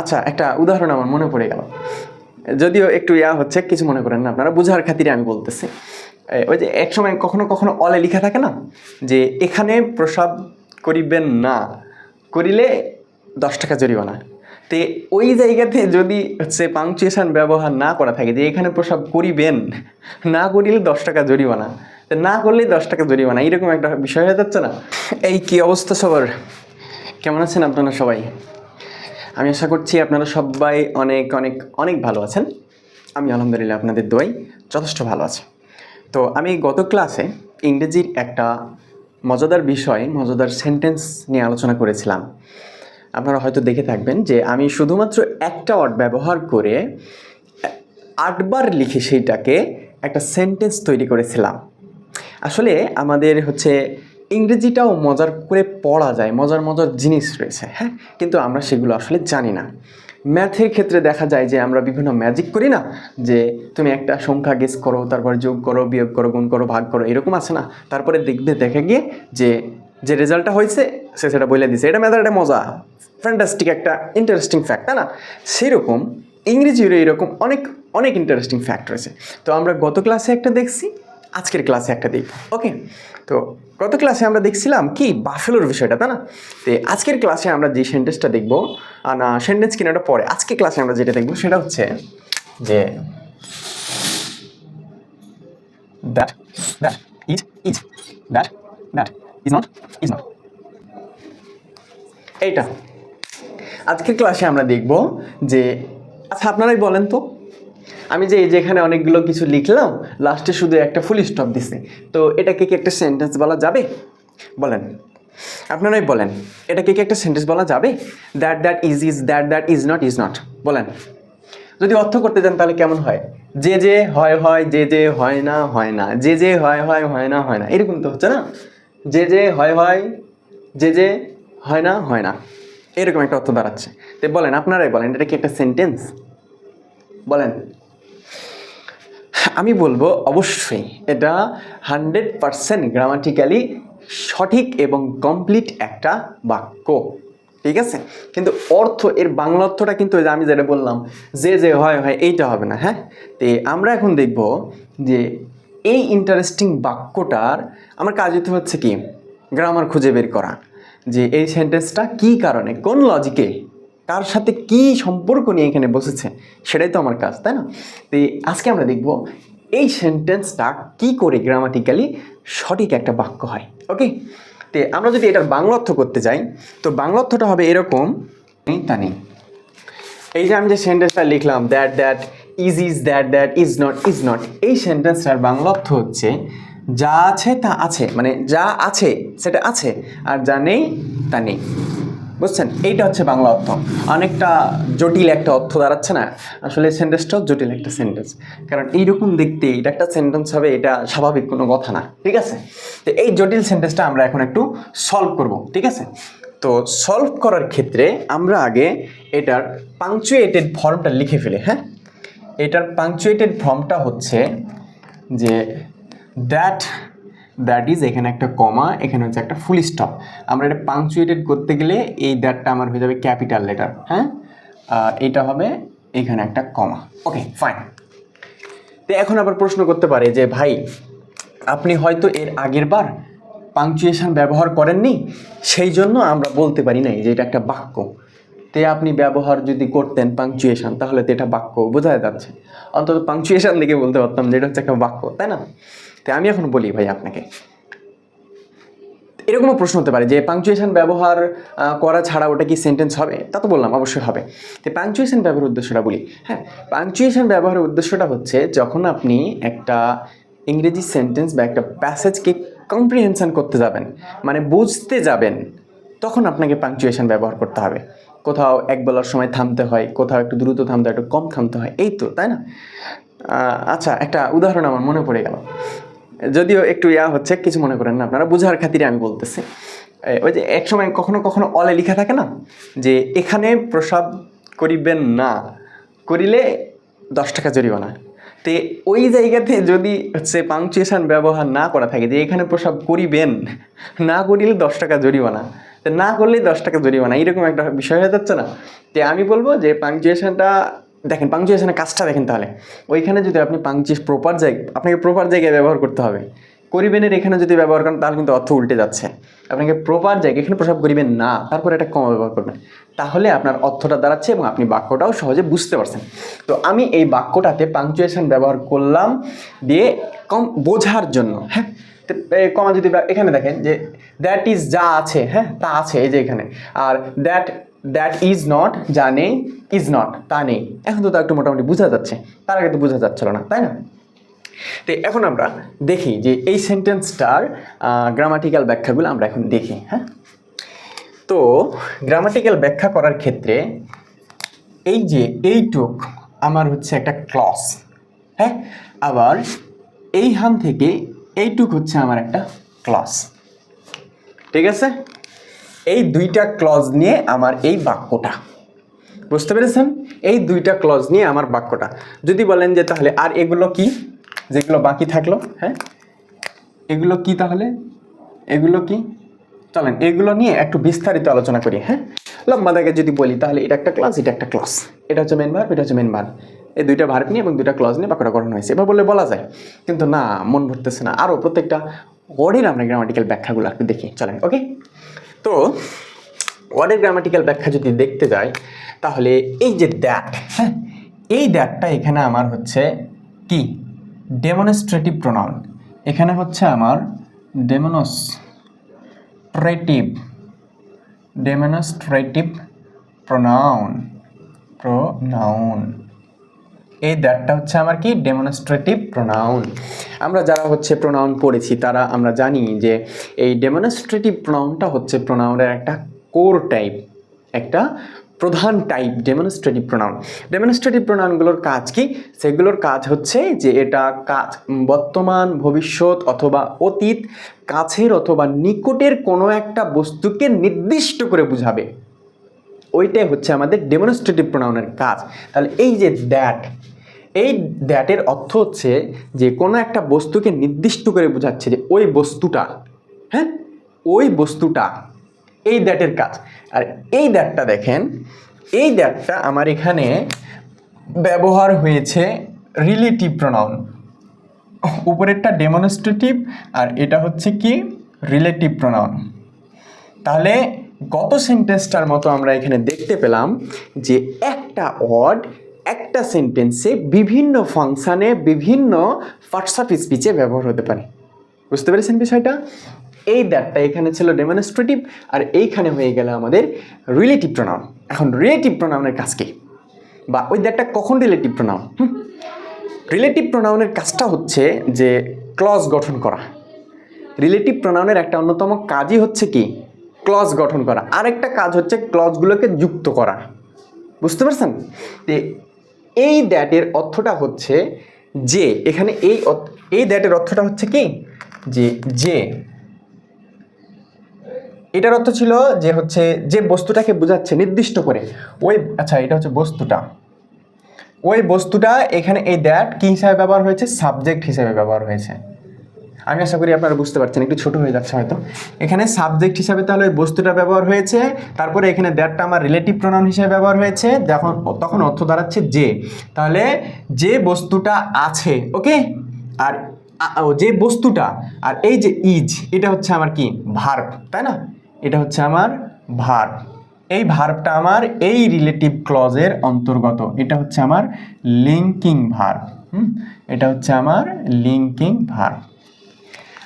আচ্ছা একটা উদাহরণ আমার মনে পড়ে গেল। যদিও একটু ইয়া হচ্ছে, কিছু মনে করেন না আপনারা, বোঝার খাতিরে আমি বলতেছি। ওই যে এক সময় কখনো কখনো অলে লেখা থাকে না? যে এখানে প্রসাব করিবেন না, করিলে দশ টাকা জরিমানা। তে ওই জায়গাতে যদি হচ্ছে পাংচুয়েশন ব্যবহার না করা থাকে, যে এখানে প্রসাব করিবেন, না করিলে দশ টাকা জরিমানা। না করলেই দশ টাকা জরিমানা এরকম একটা বিষয় হয়ে যাচ্ছে না? এই কি অবস্থা সবার? কেমন আছেন আপনারা সবাই? আমি আশা করছি আপনারা সবাই অনেক অনেক অনেক ভালো আছেন। আমি আলহামদুলিল্লাহ আপনাদের দোয়াই যথেষ্ট ভালো আছে। তো আমি গত ক্লাসে ইংরেজির একটা মজাদার বিষয়, মজাদার সেন্টেন্স নিয়ে আলোচনা করেছিলাম। আপনারা হয়তো দেখে থাকবেন যে আমি শুধুমাত্র একটা ওয়ার্ড ব্যবহার করে আটবার লিখে সেইটাকে একটা সেন্টেন্স তৈরি করেছিলাম। আসলে আমাদের হচ্ছে ইংরেজিটাও মজার করে পড়া যায়, মজার মজার জিনিস রয়েছে হ্যাঁ? কিন্তু আমরা সেগুলো আসলে জানি না। ম্যাথের ক্ষেত্রে দেখা যায় যে আমরা বিভিন্ন ম্যাজিক করি না? যে তুমি একটা সংখ্যা গেস করো, তারপর যোগ করো, বিয়োগ করো, গুণ করো, ভাগ করো, এরকম আছে না? তারপরে দেখবে, দেখা গিয়ে যে যে রেজাল্টটা হয়েছে, সে সেটা বলে দিছে। এটা ম্যাথের একটা মজা ফ্যান্টাস্টিক একটা ইন্টারেস্টিং ফ্যাক্ট তাই না? সেরকম ইংরেজির এরকম অনেক অনেক ইন্টারেস্টিং ফ্যাক্ট রয়েছে। তো আমরা গত ক্লাসে একটা দেখছি আজকের ক্লাসে একটা দেখব ওকে তো গত ক্লাসে আমরা দেখছিলাম কি? বাফেলোর বিষয়টা তাই না? তো আজকের ক্লাসে আমরা যে সেন্টেন্সটা দেখব না সেন্টেন্স কিনা ওটা পরে আজকে ক্লাসে আমরা যেটা দেখব সেটা হচ্ছে যে that that is is that that is not is not এইটা। আজকের ক্লাসে আমরা দেখব যে আচ্ছা আপনারাই বলেন তো। আমি যে এই যে এখানে অনেকগুলো কিছু লিখলাম লাস্টে শুধু একটা ফুল স্টপ দিছি। তো এটাকে কি একটা সেন্টেন্স বলা যাবে? বলেন। আপনারাই বলেন, এটাকে কি একটা সেন্টেন্স বলা যাবে? That that is is that that is not is not বলেন। যদি অর্থ করতে যান তাহলে কেমন হয়? যে যে, হয় হয়, যে যে, হয় না হয় না। যে যে, হয় হয় হয় না হয় না। এরকম তো হচ্ছে না? যে যে, হয় হয়, যে যে, হয় না হয় না। এরকম একটা অর্থ দাঁড়াচ্ছে। তো বলেন, আপনারাই বলেন, এটা কি একটা সেন্টেন্স বলেন। আমি বলব অবশ্যই এটা হান্ড্রেড পারসেন্ট গ্রামাটিক্যালি সঠিক এবং কমপ্লিট একটা বাক্য, ঠিক আছে? কিন্তু অর্থ, এর বাংলা অর্থটা কিন্তু আমি যেটা বললাম, যে যে হয় হয় এইটা হবে না হ্যাঁ? তো আমরা এখন দেখব যে এই ইন্টারেস্টিং বাক্যটার আমার কাজ হতে হচ্ছে কি? গ্রামার খুঁজে বের করা। যে এই সেন্টেন্সটা কী কারণে, কোন লজিকে কার সাথে কি সম্পর্ক নিয়ে এখানে বসেছে, সেটাই তো আমার কাজ, তাই না? তো আজকে আমরা দেখব এই সেন্টেন্সটা কি করে গ্রামাটিক্যালি সঠিক একটা বাক্য হয় ওকে তো আমরা যদি এটার বাংলা অর্থ করতে যাই, তো বাংলা অর্থটা হবে এরকম তা নেই। এই যে আমি যে সেন্টেন্সটা লিখলাম that that is is that that is not is not এই সেন্টেন্সটার বাংলা অর্থ হচ্ছে, যা আছে তা আছে মানে যা আছে, সেটা আছে, আর যা নেই, তা নেই। বুঝছেন? এইটা হচ্ছে বাংলা অর্থ। অনেকটা জটিল একটা অর্থ দাঁড়াচ্ছে না? আসলে সেন্টেন্সটাও জটিল একটা সেন্টেন্স। কারণ এইরকম দেখতে এটা একটা সেন্টেন্স হবে, এটা স্বাভাবিক কোনো কথা না। ঠিক আছে? তো এই জটিল সেন্টেন্সটা আমরা এখন একটু সলভ করব। ঠিক আছে? তো সলভ করার ক্ষেত্রে আমরা আগে এটার পাংচুয়েটেড ফর্মটা লিখে ফেলি হ্যাঁ? এটার পাংচুয়েটেড ফর্মটা হচ্ছে যে দ্যাট দ্যাট ইজ এখানে একটা কমা এখানে হচ্ছে একটা ফুল স্টপ আমরা এটা পাংচুয়েটেড করতে গেলে এই দ্যাটটা আমার হয়ে যাবে ক্যাপিটাল লেটার হ্যাঁ? এটা হবে এখানে একটা কমা ওকে ফাইন তো এখন আবার প্রশ্ন করতে পারে যে, ভাই, আপনি হয়তো এর আগের বার পাংচুয়েশন ব্যবহার করেননি, সেই জন্য আমরা বলতে পারি নাই যে এটা একটা বাক্য। তে আপনি ব্যবহার যদি করতেন পাংচুয়েশন তাহলে তো এটা বাক্য বোঝা যাচ্ছে। অন্তত পাংচুয়েশন দেখে বলতে পারতাম যে এটা হচ্ছে একটা বাক্য, তাই না? তো আমি এখন বলি ভাই আপনাকে। এরকমও প্রশ্ন হতে পারে যে পাংচুয়েশন ব্যবহার করা ছাড়া ওটা কি সেন্টেন্স হবে? তা তো বললাম, অবশ্যই হবে। তো পাংচুয়েশন ব্যবহারের উদ্দেশ্যটা বলি। হ্যাঁ পাংচুয়েশন ব্যবহারের উদ্দেশ্যটা হচ্ছে যখন আপনি একটা ইংরেজি সেন্টেন্স বা একটা প্যাসেজকে কম্প্রিহেনশন করতে যাবেন মানে বুঝতে যাবেন, তখন আপনাকে পাংচুয়েশন ব্যবহার করতে হবে। কোথাও এক বেলার সময় থামতে হয়, কোথাও একটু দ্রুত থামতে হয়, একটু কম থামতে হয়। এই তো, তাই না? আচ্ছা একটা উদাহরণ আমার মনে পড়ে গেল। যদিও একটু ইয়া হচ্ছে, কিছু মনে করেন না আপনারা, বোঝার খাতিরে আমি বলতেছি। ওই যে এক সময় কখনো কখনো অলে লেখা থাকে না, যে এখানে প্রসাব করিবেন না, করিলে দশ টাকা জরিমানা তে ওই জায়গাতে যদি হচ্ছে পাংচুয়েশন ব্যবহার না করা থাকে, যে এখানে প্রসাব করিবেন, না করিলে দশ টাকা জরিমানা। তো না করলেই দশ টাকা জরিমানা। এরকম একটা বিষয় হয়ে যাচ্ছে না? তে আমি বলব যে পাংচুয়েশনটা দেখেন পাংচুয়েশনের কাজটা দেখেন তাহলে। ওইখানে যদি আপনি পাংচুয়েশ প্রপার জায়গায় আপনাকে প্রপার জায়গায় ব্যবহার করতে হবে। করিবেনের এখানে যদি ব্যবহার করেন, তাহলে কিন্তু অর্থ উল্টে যাচ্ছে। আপনাকে প্রপার জায়গায় এখানে প্রসাব করিবেন না, তারপরে এটা কম ব্যবহার করবেন। তাহলে আপনার অর্থটা দাঁড়াচ্ছে এবং আপনি বাক্যটাও সহজে বুঝতে পারছেন। তো আমি এই বাক্যটাতে পাংচুয়েশন ব্যবহার করলাম দিয়ে কম বোঝার জন্য হ্যাঁ? কমা যদি এখানে দেখেন যে দ্যাট ইজ যা আছে হ্যাঁ? তা আছে, এই যে এখানে। আর দ্যাট দ্যাট ইজ নট যা নেই ইজ নট তা নেই। এখন তো তা একটু মোটামুটি বোঝা যাচ্ছে। তার আগে তো বোঝা যাচ্ছিল না, তাই না? তো এখন আমরা দেখি যে এই সেন্টেন্সটার গ্রামাটিক্যাল ব্যাখ্যাগুলো আমরা এখন দেখি হ্যাঁ? তো গ্রামাটিক্যাল ব্যাখ্যা করার ক্ষেত্রে এই যে এইটুক আমার হচ্ছে একটা ক্লস হ্যাঁ? আবার এইখান থেকে এইটুক হচ্ছে আমার একটা ক্লস ঠিক আছে? এই দুইটা ক্লজ নিয়ে আমার এই বাক্যটা, বুঝতে পেরেছেন? এই দুইটা ক্লজ নিয়ে আমার বাক্যটা। যদি বলেন যে তাহলে আর এগুলো কি? যেগুলো বাকি থাকল হ্যাঁ? এগুলো কি তাহলে? এগুলো কি? চলেন, এগুলো নিয়ে একটু বিস্তারিত আলোচনা করি হ্যাঁ? লম্বা দাগে যদি বলি, তাহলে এটা একটা ক্লাস এটা একটা ক্লাস এটা হচ্ছে মেন ভার্ব এটা হচ্ছে মেন ভার্ব এই দুইটা ভার্ব নিয়ে এবং দুইটা ক্লজ নিয়ে বাক্যটা গঠন হয়েছে। এবার বলে বলা যায়, কিন্তু না, মন ভরতেছে না। আরও প্রত্যেকটা ওয়ার্ডের আমরা গ্রামাটিক্যাল ব্যাখ্যাগুলো একটু দেখি। চলেন ওকে তো ওয়ার্ডের গ্রামাটিক্যাল ব্যাখ্যা যদি দেখতে যাই, তাহলে এই যে দ্যাট হ্যাঁ? এই দ্যাটটা এখানে আমার হচ্ছে কি? ডেমনস্ট্রেটিভ প্রোনাউন এখানে হচ্ছে আমার ডেমনস্ট্রেটিভ ডেমনস্ট্রেটিভ প্রোনাউন প্রোনাউন এই দ্যাটটা হচ্ছে আমার কি? ডেমনস্ট্রেটিভ প্রোনাউন আমরা যারা হচ্ছে প্রোনাউন পড়েছি, তারা, আমরা জানি যে এই ডেমনস্ট্রেটিভ প্রোনাউনটা হচ্ছে প্রোনাউনের একটা কোর টাইপ একটা প্রধান টাইপ ডেমনস্ট্রেটিভ প্রোনাউন ডেমনস্ট্রেটিভ প্রোনাউনগুলোর কাজ কি? সেগুলোর কাজ হচ্ছে যে এটা কাজ বর্তমান, ভবিষ্যৎ অথবা অতীত, কাছের অথবা নিকটের কোনো একটা বস্তুকে নির্দিষ্ট করে বুঝাবে। ওইটাই হচ্ছে আমাদের ডেমনস্ট্রেটিভ প্রোনাউনের কাজ। তাহলে এই যে দ্যাট এই দ্যাটের অর্থ হচ্ছে যে কোনো একটা বস্তুকে নির্দিষ্ট করে বোঝাচ্ছে যে ওই বস্তুটা হ্যাঁ? ওই বস্তুটা এই দ্যাটের কাজ। আর এই দ্যাটটা দেখেন, এই দ্যাটটা আমার এখানে ব্যবহার হয়েছে রিলেটিভ প্রোনাউন উপরেরটা ডেমনস্ট্রেটিভ আর এটা হচ্ছে কি রিলেটিভ প্রোনাউন তাহলে গত সেন্টেন্সটার মতো আমরা এখানে দেখতে পেলাম যে একটা ওয়ার্ড একটা সেন্টেন্সে বিভিন্ন ফাংশানে বিভিন্ন পার্টস অফ স্পিচে ব্যবহার হতে পারে। বুঝতে পেরেছেন বিষয়টা? এই দ্যাটটা এখানে ছিল ডেমনস্ট্রেটিভ আর এইখানে হয়ে গেল আমাদের রিলেটিভ প্রোনাউন এখন রিলেটিভ প্রোনাউনের কাজ কি? বা ওই দ্যাটটা কখন রিলেটিভ প্রোনাউন রিলেটিভ প্রোনাউনের কাজটা হচ্ছে যে ক্লজ গঠন করা। রিলেটিভ প্রোনাউনের একটা অন্যতম কাজই হচ্ছে কি? ক্লজ গঠন করা। আরেকটা কাজ হচ্ছে ক্লজগুলোকে যুক্ত করা। বুঝতে পারছেন? এই দ্যাটের অর্থটা হচ্ছে যে, এখানে এই এই দ্যাটের অর্থটা হচ্ছে কি? যে যে এটার অর্থ ছিল যে হচ্ছে যে বস্তুটাকে বোঝাচ্ছে নির্দিষ্ট করে। ওই আচ্ছা এটা হচ্ছে বস্তুটা। ওই বস্তুটা এখানে এই দ্যাট কী হিসাবে ব্যবহার হয়েছে? সাবজেক্ট হিসাবে ব্যবহার হয়েছে। আমি আশা করি আপনারা বুঝতে পারছেন, একটু ছোট হয়ে যাচ্ছে হয়তো। এখানে সাবজেক্ট হিসাবে তাহলে ওই বস্তুটা ব্যবহার হয়েছে, তারপরে এখানে দ্যাটটা আমার রিলেটিভ প্রোনাউন হিসাবে ব্যবহার হয়েছে যখন তখন অর্থ দাঁড়াচ্ছে যে। তাহলে যে বস্তুটা আছে, ওকে? আর যে বস্তুটা, আর এই যে ইজ এটা হচ্ছে আমার কি? ভার্ব তাই না? এটা হচ্ছে আমার ভার্ব এই ভার্বটা আমার এই রিলেটিভ ক্লজের অন্তর্গত। এটা হচ্ছে আমার লিঙ্কিং হুম? এটা হচ্ছে আমার লিঙ্কিং ভার্ব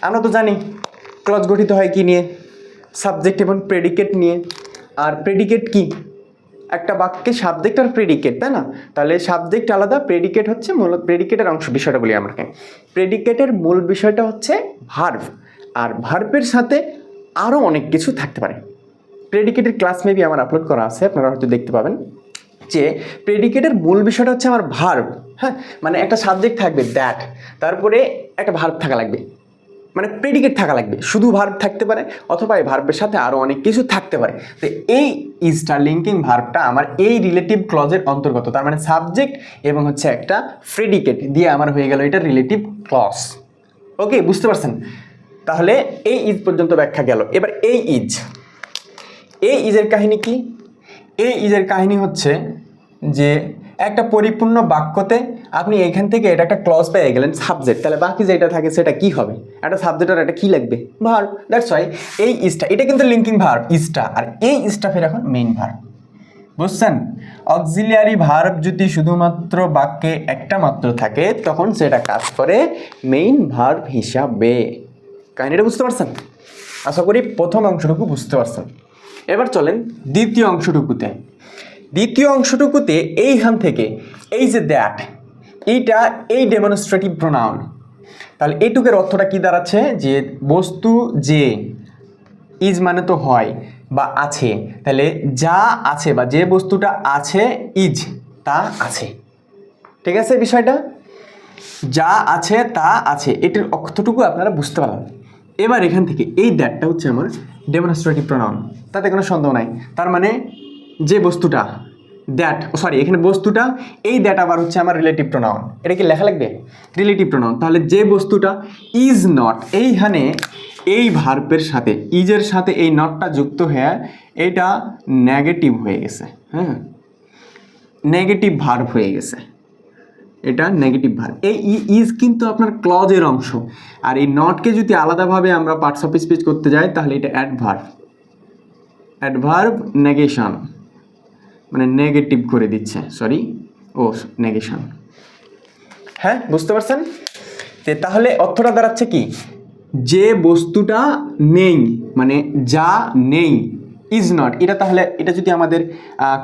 আমরা তো জানি ক্লজ গঠিত হয় কি নিয়ে? সাবজেক্ট এবং প্রেডিকেট নিয়ে। আর প্রেডিকেট কি? একটা বাক্যে সাবজেক্ট আর প্রেডিকেট তাই না? তাহলে সাবজেক্ট আলাদা প্রেডিকেট হচ্ছে মূল প্রেডিকেটের অংশ বিষয়টা বলি আমাকে। প্রেডিকেটের মূল বিষয়টা হচ্ছে ভার্ভ আর ভার্ভের সাথে আরও অনেক কিছু থাকতে পারে। প্রেডিকেটের ক্লাস মেবি আমার আপলোড করা আছে, আপনারা হয়তো দেখতে পাবেন যে প্রেডিকেটের মূল বিষয়টা হচ্ছে আমার ভার্ব হ্যাঁ? মানে একটা সাবজেক্ট থাকবে দ্যাট তারপরে একটা ভার্ব থাকা লাগবে। মানে প্রেডিকেট থাকা লাগবে, শুধু ভার্ব থাকতে পারে, অথবা এই ভার্বের সাথে আরও অনেক কিছু থাকতে পারে। তো এই ইস্টার লিঙ্কিং ভার্বটা আমার এই রিলেটিভ ক্লজের অন্তর্গত, তার মানে সাবজেক্ট এবং হচ্ছে একটা প্রেডিকেট দিয়ে আমার হয়ে গেল এটা রিলেটিভ ক্লজ ওকে বুঝতে পারছেন? তাহলে এই ইজ পর্যন্ত ব্যাখ্যা গেল। এবার এই ইজ। এই ইজের কাহিনী কি? এই ইজের কাহিনী হচ্ছে যে একটা পরিপূর্ণ বাক্যতে আপনি এখান থেকে এটা একটা ক্লজ পেয়ে গেলেন সাবজেক্ট তাহলে বাকি যেটা থাকে সেটা কি হবে? একটা সাবজেক্ট আর একটা কী লাগবে? ভার দ্যাটস ওয়াই এই ইজটা, এটা কিন্তু লিঙ্কিং ভার্ব ইজটা। আর এই ইজটা ফের এখন মেইন ভার্ব বুঝছেন? অক্সিলিয়ারি ভার্ব যদি শুধুমাত্র বাক্যে একটা মাত্র থাকে, তখন সেটা কাজ করে মেইন ভার্ব হিসাবে। কাহিনীটা বুঝতে পারছেন? আশা করি প্রথম অংশটুকু বুঝতে পারছেন। এবার চলেন দ্বিতীয় অংশটুকুতে। দ্বিতীয় অংশটুকুতে এইখান থেকে, এই যে দ্যাট এইটা এই ডেমনস্ট্রেটিভ প্রোনাউন তাহলে এইটুকের অর্থটা কি দাঁড়াচ্ছে? যে বস্তু যে ইজ মানে তো হয় বা আছে। তাহলে যা আছে বা যে বস্তুটা আছে ইজ তা আছে। ঠিক আছে বিষয়টা? যা আছে, তা আছে। এটির অর্থটুকু আপনারা বুঝতে পারলেন। এবার এখান থেকে এই দ্যাটটা হচ্ছে আমার ডেমনস্ট্রেটিভ প্রোনাউন তাতে কোনো সন্দেহ নাই। তার মানে যে বস্তুটা দ্যাট সরি এখানে বস্তুটা, এই দ্যাট আবার হচ্ছে আমার রিলেটিভ প্রোনাউন এটা কি লেখা লাগবে? রিলেটিভ প্রোনাউন তাহলে যে বস্তুটা ইজ নট এইখানে এই ভার্পের সাথে ইজের সাথে এই নটটা যুক্ত হয়ে এটা নেগেটিভ হয়ে গেছে। হ্যাঁ? নেগেটিভ ভার্ব হয়ে গেছে। এটা নেগেটিভ ভার্ব এই ই ইজ কিন্তু আপনার ক্লজের অংশ। আর এই নটকে যদি আলাদাভাবে আমরা পার্টস অফ স্পিচ করতে যাই তাহলে এটা অ্যাডভার্ব অ্যাডভার্ব নেগেশন মানে নেগেটিভ করে দিচ্ছে সরি ও নেগেশন হ্যাঁ বুঝতে পারছেন? তাহলে অর্থটা দাঁড়াচ্ছে কি? যে বস্তুটা নেই মানে যা নেই ইজ নট এটা তাহলে, এটা যদি আমাদের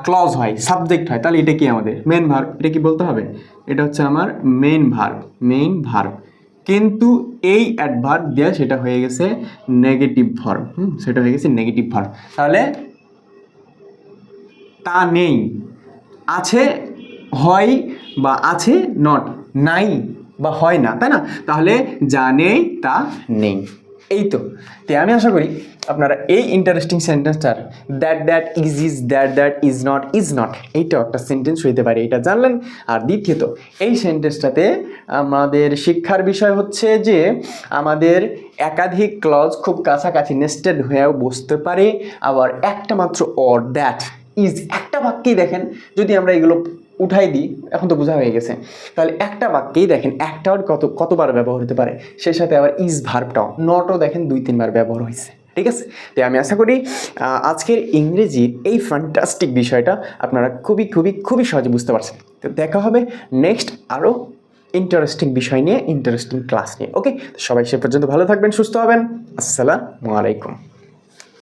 ক্লজ হয় সাবজেক্ট হয়, তাহলে এটা কি আমাদের? মেন ভার্ব এটা কি বলতে হবে? এটা হচ্ছে আমার মেন ভার্ব মেইন ভার্ব কিন্তু এই অ্যাডভার্ব দিয়ে সেটা হয়ে গেছে নেগেটিভ ভার্ব হুম? সেটা হয়ে গেছে নেগেটিভ ভার্ব তাহলে, তা নেই। আছে, হয় বা আছে নট নাই বা হয় না, তাই না? তাহলে যা নেই, তা নেই। এই তো আমি আশা করি আপনারা এই interesting সেন্টেন্সটার that that is is that that is not is not এইটাও একটা সেন্টেন্স হইতে পারে, এটা জানলেন। আর দ্বিতীয়ত, এই সেন্টেন্সটাতে আমাদের শিক্ষার বিষয় হচ্ছে যে আমাদের একাধিক ক্লজ খুব কাছাকাছি নেস্টেড হয়েও বসতে পারে। আবার একটা মাত্র অর দ্যাট ইজ একটা বাক্যেই দেখেন, যদি আমরা এগুলো উঠাই দিই, এখন তো বোঝা হয়ে গেছে। তাহলে একটা বাক্যেই দেখেন, একটা ওয়ার্ড কত, কতবার ব্যবহার হতে পারে। সেই সাথে আবার ইজ ভার্বটাও নটও দেখেন দুই, তিনবার ব্যবহার হয়েছে। ঠিক আছে? তো আমি আশা করি আজকের ইংরেজির এই ফ্যান্টাস্টিক বিষয়টা আপনারা খুবই খুবই খুবই সহজে বুঝতে পারছেন। তো দেখা হবে নেক্সট আরও ইন্টারেস্টিং বিষয় নিয়ে ইন্টারেস্টিং ক্লাস নিয়ে। ওকে সবাই সে পর্যন্ত ভালো থাকবেন, সুস্থ হবেন। আসসালামু আলাইকুম।